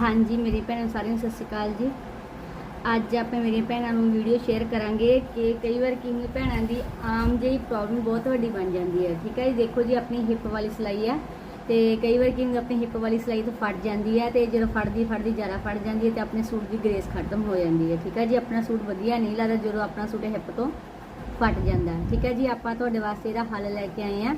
ਹਾਂਜੀ, ਮੇਰੀ ਭੈਣਾਂ ਸਾਰਿਆਂ ਨੂੰ ਸਤਿ ਸ਼੍ਰੀ ਅਕਾਲ ਜੀ। ਅੱਜ ਆਪਾਂ ਮੇਰੀਆਂ ਭੈਣਾਂ ਨੂੰ ਵੀਡੀਓ ਸ਼ੇਅਰ ਕਰਾਂਗੇ ਕਿ ਕਈ ਵਾਰ ਕੀ ਭੈਣਾਂ ਦੀ ਆਮ ਜਿਹੀ ਪ੍ਰੋਬਲਮ ਬਹੁਤ ਵੱਡੀ ਬਣ ਜਾਂਦੀ ਹੈ, ਠੀਕ ਹੈ ਜੀ? ਦੇਖੋ ਜੀ, ਆਪਣੀ ਹਿੱਪ ਵਾਲੀ ਸਿਲਾਈ ਹੈ ਤੇ ਕਈ ਵਾਰ ਕੀ ਆਪਣੀ ਹਿੱਪ ਵਾਲੀ ਸਿਲਾਈ ਤੋਂ ਫਟ ਜਾਂਦੀ ਹੈ ਤੇ ਜਦੋਂ ਫੜਦੀ ਫੜਦੀ, ਜ਼ਿਆਦਾ ਫੜ ਜਾਂਦੀ ਹੈ ਤੇ ਆਪਣੇ ਸੂਟ ਦੀ ਗ੍ਰੇਸ ਖਤਮ ਹੋ ਜਾਂਦੀ ਹੈ, ਠੀਕ ਹੈ ਜੀ? ਆਪਣਾ ਸੂਟ ਵਧੀਆ ਨਹੀਂ ਲੱਗਦਾ ਜਦੋਂ ਆਪਣਾ ਸੂਟ ਹਿੱਪ ਤੋਂ ਫਟ ਜਾਂਦਾ, ਠੀਕ ਹੈ ਜੀ? ਆਪਾਂ ਤੁਹਾਡੇ ਵਾਸਤੇ ਇਹਦਾ ਹੱਲ ਲੈ ਕੇ ਆਏ ਹਾਂ।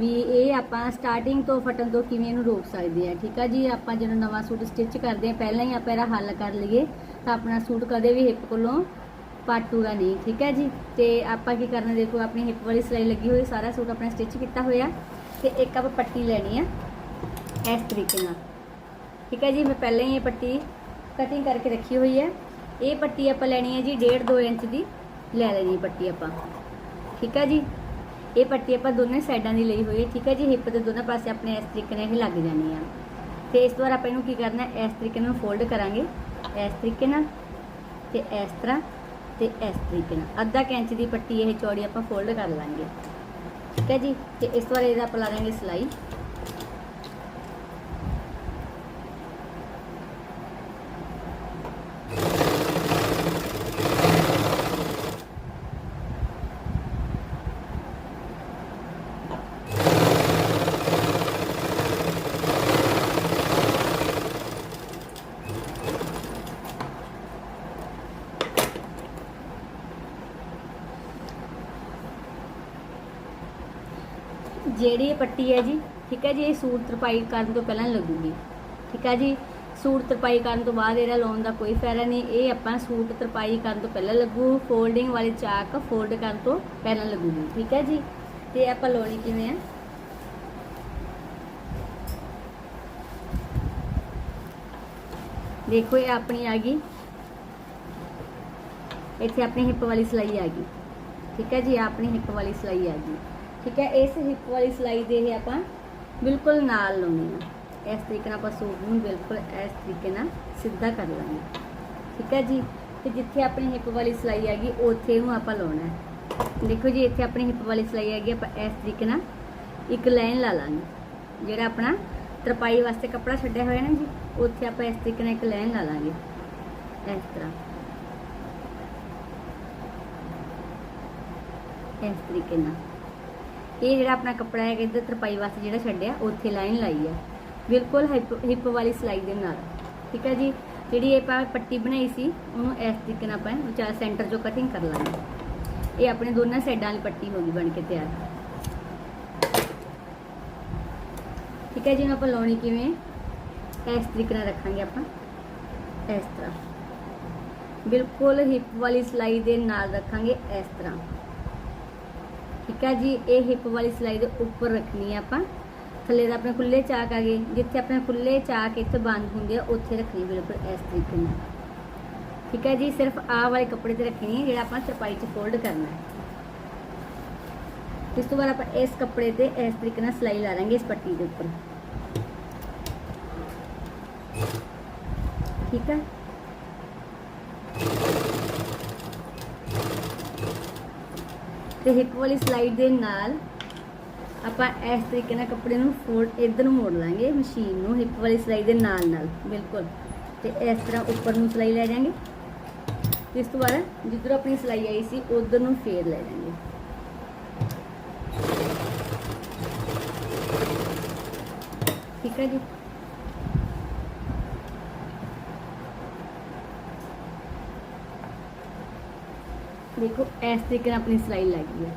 ਵੀ ਇਹ ਆਪਾਂ ਸਟਾਰਟਿੰਗ ਤੋਂ ਫਟਣ ਤੋਂ ਕਿਵੇਂ ਇਹਨੂੰ ਰੋਕ ਸਕਦੇ ਆ, ਠੀਕ ਆ ਜੀ? ਆਪਾਂ ਜਦੋਂ ਨਵਾਂ ਸੂਟ ਸਟਿਚ ਕਰਦੇ ਆ, ਪਹਿਲਾਂ ਹੀ ਆਪਾਂ ਇਹਦਾ ਹੱਲ ਕਰ ਲਈਏ, ਤਾਂ ਆਪਣਾ ਸੂਟ ਕਦੇ ਵੀ ਹਿੱਪ ਕੋਲੋਂ ਪਾਟੂਗਾ ਨਹੀਂ, ਠੀਕ ਹੈ ਜੀ? ਤੇ ਆਪਾਂ ਕੀ ਕਰਨਾ, ਦੇਖੋ ਆਪਣੀ ਹਿੱਪ ਵਾਲੀ ਸਿਲਾਈ ਲੱਗੀ ਹੋਈ, ਸਾਰਾ ਸੂਟ ਆਪਣਾ ਸਟਿਚ ਕੀਤਾ ਹੋਇਆ, ਤੇ ਇੱਕ ਆਪਾਂ ਪੱਟੀ ਲੈਣੀ ਆ, ਇਸ ਤਰੀਕੇ ਨਾਲ, ਠੀਕ ਹੈ ਜੀ? ਮੈਂ ਪਹਿਲਾਂ ਹੀ ਇਹ ਪੱਟੀ ਕਟਿੰਗ ਕਰਕੇ ਰੱਖੀ ਹੋਈ ਹੈ ਇਹ ਪੱਟੀ ਆਪਾਂ ਲੈਣੀ ਹੈ ਜੀ 1.5 2 ਇੰਚ ਦੀ, ਲੈ ਲੈਣੀ ਪੱਟੀ ਆਪਾਂ, ਠੀਕ ਹੈ ਜੀ? ਇਹ ਪੱਟੀ ਆਪਾਂ ਦੋਨੇ ਸਾਈਡਾਂ ਦੀ ਲਈ ਹੋਈ ਹੈ, ਠੀਕ ਹੈ ਜੀ? ਹਿੱਪ ਦੇ ਦੋਨਾਂ ਪਾਸੇ ਆਪਣੇ ਇਸ ਤਰੀਕੇ ਨਾਲ ਇਹ ਲੱਗ ਜਾਣੀ ਆ। ਤੇ ਇਸ ਤੋਂ ਆਪਾਂ ਇਹਨੂੰ ਕੀ ਕਰਨਾ ਹੈ ਇਸ ਤਰੀਕੇ ਨਾਲ ਫੋਲਡ ਕਰਾਂਗੇ। ਇਸ ਤਰੀਕੇ ਨਾਲ ਤੇ ਇਸ ਤਰ੍ਹਾਂ ਤੇ ਇਸ ਤਰੀਕੇ ਨਾਲ। ਅੱਧਾ ਕੈਂਚ ਦੀ ਪੱਟੀ ਇਹ ਚੌੜੀ ਆਪਾਂ ਫੋਲਡ ਕਰ ਲਾਂਗੇ। ਠੀਕ ਹੈ ਜੀ? ਤੇ ਇਸ ਤੋਂ ਇਹਦਾ ਆਪਾਂ ਲਾ ਦਾਂਗੇ ਸਿਲਾਈ। ਜਿਹੜੀ ਇਹ ਪੱਟੀ ਹੈ ਜੀ, ਠੀਕ ਹੈ ਜੀ, ਇਹ ਸੂਟ ਤਰਪਾਈ ਕਰਨ ਤੋਂ ਪਹਿਲਾਂ ਲੱਗੂਗੀ। ਠੀਕ ਹੈ ਜੀ, ਸੂਟ ਤਰਪਾਈ ਕਰਨ ਤੋਂ ਬਾਅਦ ਇਹਦਾ ਲਾਉਣ ਦਾ ਕੋਈ ਫਾਇਦਾ ਨਹੀਂ। ਇਹ ਆਪਾਂ ਸੂਟ ਤਰਪਾਈ ਕਰਨ ਤੋਂ ਪਹਿਲਾਂ ਲੱਗੂ ਫੋਲਡਿੰਗ ਵਾਲੀ ਚਾਕ ਫੋਲਡ ਕਰਨ ਤੋਂ ਪਹਿਲਾਂ ਲੱਗੂਗੀ। ਠੀਕ ਹੈ ਜੀ, ਤੇ ਆਪਾਂ ਲਾਉਣੀ ਕਿਵੇਂ ਆ? ਦੇਖੋ, ਇਹ ਆਪਣੀ ਆ ਗਈ। ਇੱਥੇ ਆਪਣੀ ਹਿੱਪ ਵਾਲੀ ਸਿਲਾਈ ਆ ਗਈ। ਠੀਕ ਹੈ ਜੀ ਆਪਣੀ ਹਿੱਪ ਵਾਲੀ ਸਿਲਾਈ ਆ ਗਈ। ਠੀਕ ਹੈ, ਇਸ ਹਿੱਪ ਵਾਲੀ ਸਿਲਾਈ ਦੇ ਇਹ ਆਪਾਂ ਬਿਲਕੁਲ ਨਾਲ ਲਾਉਣੀ ਆ। ਇਸ ਤਰੀਕੇ ਨਾਲ ਆਪਾਂ ਸੂਟ ਨੂੰ ਬਿਲਕੁਲ ਇਸ ਤਰੀਕੇ ਨਾਲ ਸਿੱਧਾ ਕਰ ਲਾਂਗੇ। ਠੀਕ ਹੈ ਜੀ? ਤੇ ਜਿੱਥੇ ਆਪਣੀ ਹਿੱਪ ਵਾਲੀ ਸਿਲਾਈ ਹੈਗੀ, ਉੱਥੇ ਨੂੰ ਆਪਾਂ ਲਾਉਣਾ ਹੈ। ਦੇਖੋ ਜੀ, ਇੱਥੇ ਆਪਣੀ ਹਿੱਪ ਵਾਲੀ ਸਿਲਾਈ ਹੈਗੀ, ਆਪਾਂ ਇਸ ਤਰੀਕੇ ਨਾਲ ਇੱਕ ਲਾਈਨ ਲਾ ਲਾਂਗੇ। ਜਿਹੜਾ ਆਪਣਾ ਤਰਪਾਈ ਵਾਸਤੇ ਕੱਪੜਾ ਛੱਡਿਆ ਹੋਇਆ ਨਾ ਜੀ, ਉੱਥੇ ਆਪਾਂ ਇਸ ਤਰੀਕੇ ਨਾਲ ਇੱਕ ਲਾਈਨ ਲਾ ਲਾਂਗੇ। ਇਸ ਤਰ੍ਹਾਂ। ਇਸ ਤਰੀਕੇ ਨਾਲ। ਇਹ ਜਿਹੜਾ ਆਪਣਾ ਕੱਪੜਾ ਹੈ ਇੱਧਰ ਤਰਪਾਈ ਵਾਸਤੇ ਜਿਹੜਾ ਛੱਡਿਆ ਉੱਥੇ ਲਾਈਨ ਲਾਈ ਹੈ ਬਿਲਕੁਲ ਹਿੱਪ ਵਾਲੀ ਸਿਲਾਈ ਦੇ ਨਾਲ। ਠੀਕ ਹੈ ਜੀ? ਜਿਹੜੀ ਇਹ ਆਪਾਂ ਪੱਟੀ ਬਣਾਈ ਸੀ, ਉਹਨੂੰ ਇਸ ਤਰੀਕੇ ਨਾਲ ਆਪਾਂ ਵਿਚਾਰ ਸੈਂਟਰ ਚੋਂ ਕਟਿੰਗ ਕਰ ਲਾਂਗੇ। ਇਹ ਆਪਣੇ ਦੋਨਾਂ ਸਾਈਡਾਂ ਵਾਲੀ ਪੱਟੀ ਹੋ ਗਈ ਬਣ ਕੇ ਤਿਆਰ। ਠੀਕ ਹੈ ਜੀ, ਹੁਣ ਆਪਾਂ ਲਾਉਣੀ ਕਿਵੇਂ ਇਸ ਤਰੀਕੇ ਨਾਲ ਰੱਖਾਂਗੇ ਆਪਾਂ, ਇਸ ਤਰ੍ਹਾਂ। ਬਿਲਕੁਲ ਹਿੱਪ ਵਾਲੀ ਸਿਲਾਈ ਦੇ ਨਾਲ ਰੱਖਾਂਗੇ ਇਸ ਤਰ੍ਹਾਂ। ਠੀਕ ਹੈ ਜੀ, ਇਹ ਹਿੱਪ ਵਾਲੀ ਸਿਲਾਈ ਦੇ ਉੱਪਰ ਰੱਖਣੀ ਹੈ ਆਪਾਂ। ਥੱਲੇ ਦਾ ਆਪਣੇ ਖੁੱਲੇ ਚਾਕ ਆ ਗਏ ਜਿੱਥੇ ਆਪਣੇ ਖੁੱਲੇ ਚਾਕ ਇੱਥੇ ਬੰਦ ਹੁੰਦੇ ਆ, ਉੱਥੇ ਰੱਖਣੀ ਬਿਲਕੁਲ ਇਸ ਤਰੀਕੇ ਨਾਲ। ਠੀਕ ਹੈ ਜੀ, ਸਿਰਫ ਆਹ ਵਾਲੇ ਕੱਪੜੇ ਤੇ ਰੱਖਣੀ ਹੈ, ਜਿਹੜਾ ਆਪਾਂ ਚਪਾਈ 'ਚ ਫੋਲਡ ਕਰਨਾ ਹੈ। ਇਸ ਤੋਂ ਬਾਅਦ ਆਪਾਂ ਇਸ ਕੱਪੜੇ ਤੇ ਇਸ ਤਰੀਕੇ ਨਾਲ ਸਿਲਾਈ ਲਾ ਲਾਂਗੇ ਇਸ ਪੱਟੀ ਦੇ ਉੱਪਰ। ਠੀਕ ਹੈ? ਤੇ ਹਿੱਪ ਵਾਲੀ ਸਲਾਈਡ ਦੇ ਨਾਲ ਆਪਾਂ ਇਸ ਤਰੀਕੇ ਨਾਲ ਕੱਪੜੇ ਨੂੰ ਫੋਲਡ ਇਧਰ ਨੂੰ ਮੋੜ ਲਾਂਗੇ ਮਸ਼ੀਨ ਨੂੰ ਹਿੱਪ ਵਾਲੀ ਸਲਾਈ ਦੇ ਨਾਲ ਨਾਲ, ਬਿਲਕੁਲ। ਤੇ ਇਸ ਤਰ੍ਹਾਂ ਉੱਪਰ ਨੂੰ ਸਲਾਈ ਲੈ ਜਾਾਂਗੇ। ਇਸ ਤੋਂ ਬਾਅਦ ਜਿੱਧਰ ਆਪਣੀ ਸਲਾਈ ਆਈ ਸੀ, ਉਧਰ ਨੂੰ ਫੇਰ ਲੈ ਜਾਾਂਗੇ। ਠੀਕ ਹੈ ਜੀ? ਦੇਖੋ, ਇਸ ਤਰੀਕੇ ਨਾਲ ਆਪਣੀ ਸਿਲਾਈ ਲੱਗੀ ਹੈ।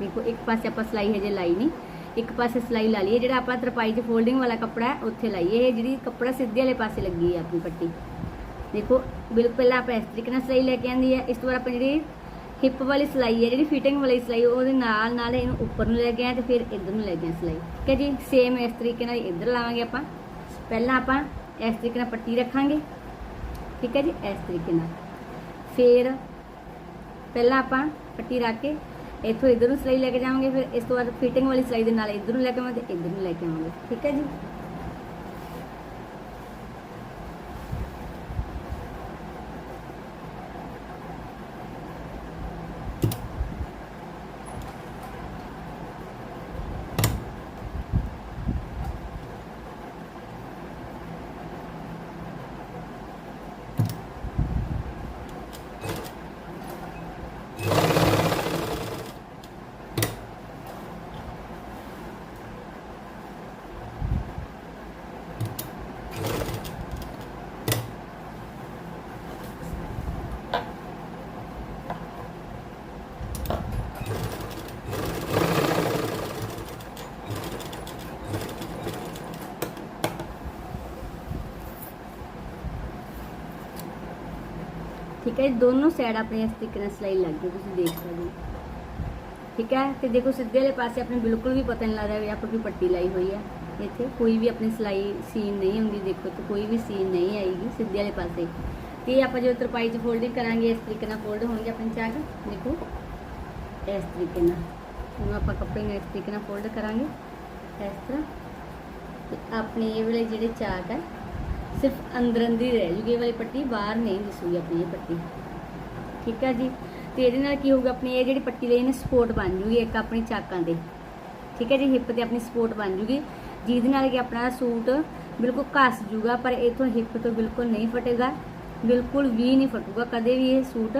ਦੇਖੋ, ਇੱਕ ਪਾਸੇ ਆਪਾਂ ਸਿਲਾਈ ਹਜੇ ਲਾਈ ਨਹੀਂ, ਇੱਕ ਪਾਸੇ ਸਿਲਾਈ ਲਾ ਲਈਏ। ਜਿਹੜਾ ਆਪਾਂ ਤਰਪਾਈ 'ਚ ਫੋਲਡਿੰਗ ਵਾਲਾ ਕੱਪੜਾ ਹੈ, ਉੱਥੇ ਲਾਈਏ। ਇਹ ਜਿਹੜੀ ਕੱਪੜਾ ਸਿੱਧੇ ਵਾਲੇ ਪਾਸੇ ਲੱਗੀ ਹੈ ਆਪਣੀ ਪੱਟੀ। ਦੇਖੋ, ਬਿਲਕੁਲ ਪਹਿਲਾਂ ਆਪਾਂ ਇਸ ਤਰੀਕੇ ਨਾਲ ਸਿਲਾਈ ਲੈ ਕੇ ਆਂਦੀ ਹੈ। ਇਸ ਤੋਂ ਬਾਅਦ ਆਪਾਂ ਜਿਹੜੀ ਹਿੱਪ ਵਾਲੀ ਸਿਲਾਈ ਹੈ, ਜਿਹੜੀ ਫਿਟਿੰਗ ਵਾਲੀ ਸਿਲਾਈ, ਉਹਦੇ ਨਾਲ ਨਾਲ ਇਹਨੂੰ ਉੱਪਰ ਨੂੰ ਲੈ ਕੇ ਆਏ ਤੇ ਫਿਰ ਇੱਧਰ ਨੂੰ ਲੈ ਕੇ ਆਏ ਸਿਲਾਈ। ਠੀਕ ਹੈ ਜੀ? ਸੇਮ ਇਸ ਤਰੀਕੇ ਨਾਲ ਇੱਧਰ ਲਾਵਾਂਗੇ ਆਪਾਂ। ਪਹਿਲਾਂ ਆਪਾਂ ਇਸ ਤਰੀਕੇ ਨਾਲ ਪੱਟੀ ਰੱਖਾਂਗੇ। ਠੀਕ ਹੈ ਜੀ? ਇਸ ਤਰੀਕੇ ਨਾਲ। ਫਿਰ ਪਹਿਲਾਂ ਆਪਾਂ ਪੱਟੀ ਰੱਖ ਕੇ ਇੱਥੋਂ ਇਧਰ ਨੂੰ ਸਿਲਾਈ ਲੈ ਕੇ ਜਾਵਾਂਗੇ, ਫਿਰ ਇਸ ਤੋਂ ਬਾਅਦ ਫਿਟਿੰਗ ਵਾਲੀ ਸਿਲਾਈ ਦੇ ਨਾਲ ਇਧਰ ਨੂੰ ਲੈ ਕੇ ਆਵਾਂਗੇ ਤੇ ਇਧਰ ਨੂੰ ਲੈ ਕੇ ਆਵਾਂਗੇ। ਠੀਕ ਹੈ ਜੀ? ਠੀਕ ਹੈ? ਜੀ, ਦੋਨੋਂ ਸਾਈਡ ਆਪਣੇ ਇਸ ਤਰੀਕੇ ਨਾਲ ਸਿਲਾਈ ਲੱਗ ਗਈ ਤੁਸੀਂ ਦੇਖ ਸਕਦੇ ਹੋ। ਠੀਕ ਹੈ? ਤੇ ਦੇਖੋ ਸਿੱਧੇ ਵਾਲੇ ਪਾਸੇ ਆਪਣੇ ਬਿਲਕੁਲ ਵੀ ਪਤਾ ਨਹੀਂ ਲੱਗਦਾ ਵੀ ਆਪਾਂ ਕੋਈ ਪੱਟੀ ਲਾਈ ਹੋਈ ਹੈ। ਇੱਥੇ ਕੋਈ ਵੀ ਆਪਣੀ ਸਿਲਾਈ ਸੀਨ ਨਹੀਂ ਹੁੰਦੀ ਦੇਖੋ ਤੇ ਕੋਈ ਵੀ ਸੀਨ ਨਹੀਂ ਆਏਗੀ ਸਿੱਧੇ ਵਾਲੇ ਪਾਸੇ। ਤੇ ਆਪਾਂ ਜਦੋਂ ਤਰਪਾਈ 'ਚ ਫੋਲਡਿੰਗ ਕਰਾਂਗੇ ਇਸ ਤਰੀਕੇ ਨਾਲ ਫੋਲਡ ਹੋਣਗੇ ਆਪਣੇ ਚਾਕ ਦੇਖੋ ਇਸ ਤਰੀਕੇ ਨਾਲ। ਹੁਣ ਆਪਾਂ ਕੱਪੜੇ ਨੂੰ ਇਸ ਤਰੀਕੇ ਨਾਲ ਫੋਲਡ ਕਰਾਂਗੇ ਇਸ ਤਰ੍ਹਾਂ। ਤੇ ਆਪਣੇ ਇਹ ਵਾਲੇ ਜਿਹੜੇ ਚਾਕ ਹੈ ਸਿਰਫ ਅੰਦਰ ਅੰਦਰ ਹੀ ਰਹਿ ਜੂਗੀ ਇਹ ਵਾਲੀ ਪੱਟੀ, ਬਾਹਰ ਨਹੀਂ ਦਿਸੂਗੀ ਆਪਣੀ ਇਹ ਪੱਟੀ। ਠੀਕ ਹੈ ਜੀ? ਤੇ ਇਹਦੇ ਨਾਲ ਕੀ ਹੋਊਗਾ ਆਪਣੀ, ਇਹ ਜਿਹੜੀ ਪੱਟੀ ਦੇ ਇਹਨੇ ਸਪੋਰਟ ਬਣ ਜੂਗੀ ਇੱਕ ਆਪਣੀ ਚਾਕਾਂ ਦੇ। ਠੀਕ ਹੈ ਜੀ? ਹਿੱਪ ਤੇ ਆਪਣੀ ਸਪੋਰਟ ਬਣ ਜੂਗੀ। ਜਿਹਦੇ ਨਾਲ ਕਿ ਆਪਣਾ ਸੂਟ ਬਿਲਕੁਲ ਘਸ ਜੂਗਾ, ਪਰ ਇਥੋਂ ਹਿੱਪ ਤੋਂ ਬਿਲਕੁਲ ਨਹੀਂ ਫਟੇਗਾ। ਬਿਲਕੁਲ ਵੀ ਨਹੀਂ ਫਟੂਗਾ ਕਦੇ ਵੀ ਇਹ ਸੂਟ।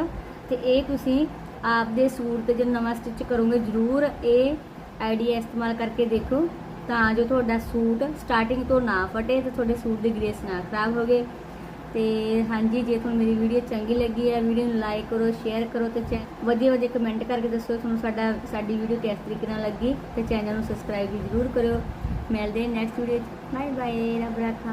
ਤੇ ਇਹ ਤੁਸੀਂ ਆਪਦੇ ਸੂਟ ਤੇ ਜਦੋਂ ਨਵਾਂ ਸਟਿਚ ਕਰੋਗੇ, ਜ਼ਰੂਰ ਇਹ ਆਈਡੀਆ ਇਸਤੇਮਾਲ ਕਰਕੇ ਦੇਖੋ। ਤਾਂ ਜੋ ਤੁਹਾਡਾ ਸੂਟ ਸਟਾਰਟਿੰਗ ਤੋਂ ਨਾ ਫਟੇ ਤੇ ਤੁਹਾਡੇ ਸੂਟ ਦੀ ਗ੍ਰੇਸ ਨਾ ਖਰਾਬ ਹੋਵੇ। ਤੇ ਹਾਂਜੀ, ਜੇ ਤੁਹਾਨੂੰ ਮੇਰੀ ਵੀਡੀਓ ਚੰਗੀ ਲੱਗੀ ਹੈ ਵੀਡੀਓ ਨੂੰ ਲਾਈਕ ਕਰੋ ਸ਼ੇਅਰ ਕਰੋ ਤੇ ਚੈ- ਵਧੀਆ ਵਧੀਆ ਕਮੈਂਟ ਕਰਕੇ ਦੱਸੋ ਤੁਹਾਨੂੰ ਸਾਡਾ ਸਾਡੀ ਵੀਡੀਓ ਕਿਸ ਤਰੀਕੇ ਨਾਲ ਲੱਗੀ ਤੇ ਚੈਨਲ ਨੂੰ ਸਬਸਕ੍ਰਾਈਬ ਵੀ ਜ਼ਰੂਰ ਕਰਿਓ। ਮਿਲਦੇ ਹਾਂ ਨੈਕਸਟ ਵੀਡੀਓ 'ਚ। ਬਾਏ ਬਾਏ ਰੱਬ ਰਾਖਾ।